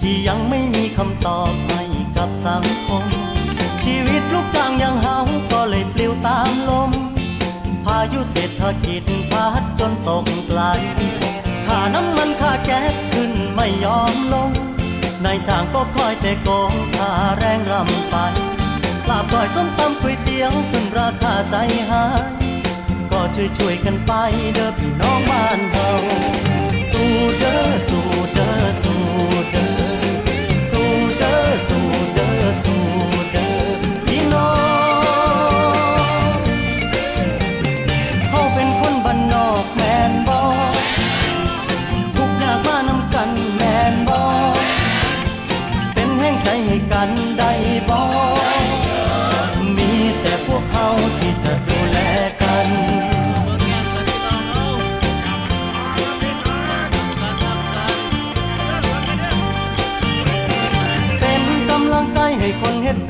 ที่ยังไม่มีคำตอบให้กับสังคม ชีวิตลูกจ้างย่างเฮาก็เลยปลิวตามลม พายุเศรษฐกิจพัดจนตกไกลค่าน้ำมันค่าแก๊สขึ้นไม่ยอมลงนายจ้างก็คอยแต่โกงค่าแรงรำไปลาบก้อยส้มตำก๋วยเตี๋ยวขึ้นราคาใจหาย ก็ช่วยช่วยๆกันไปเด้อพี่น้องบ้านเฮา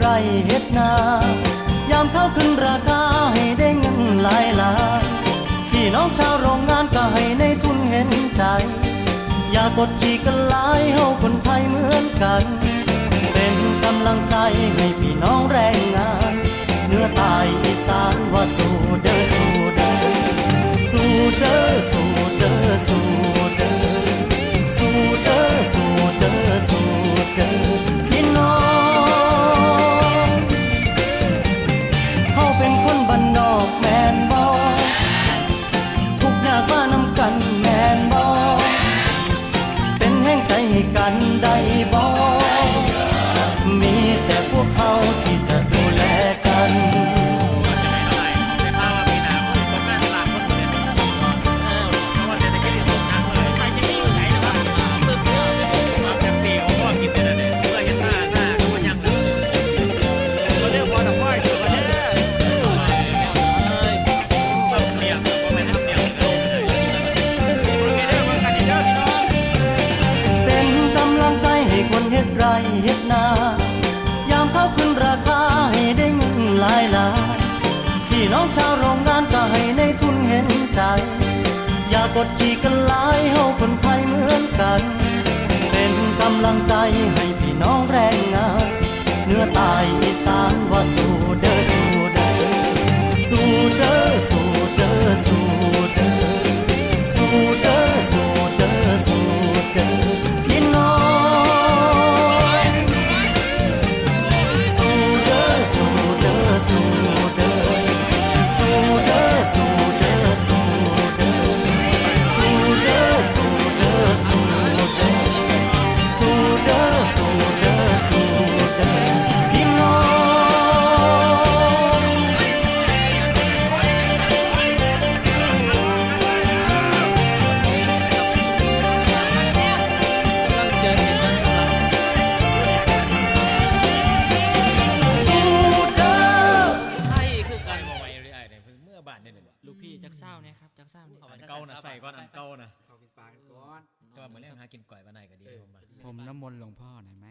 ไรเฮ็ดนายามข้าวขึ้นราคาให้ได้เงินหลายล้านพี่น้องชาวโรงงานก็ให้ในทุนเห็นใจ อย่ากดขี่กันหลายเฮาคนไทยเหมือนกัน เป็นกำลังใจให้พี่น้องแรงงาน เฮ็ดนายามข้าวขึ้นราคาให้ได้เงินหลายลายพี่น้องชาวโรงงานก็ให้ในทุนเห็นใจ อย่ากดขี่กันหลายเฮาคนไทยเหมือนกัน เป็นกำลังใจให้พี่น้องแรงงานเนื้อตายอีสานว่าสู้เด้อสู้ ลูกพี่จักเศร้าเนี่ยครับจักเศร้าเนี่ยเอาอันเก่านะใส่ก้อนอันเก่านะเขากินปลากันก่อนก็เหมือนเรื่องหากินก่อยมาไหนก็ดีผมมาผมน้ำมนต์หลวงพ่อหน่อยไหม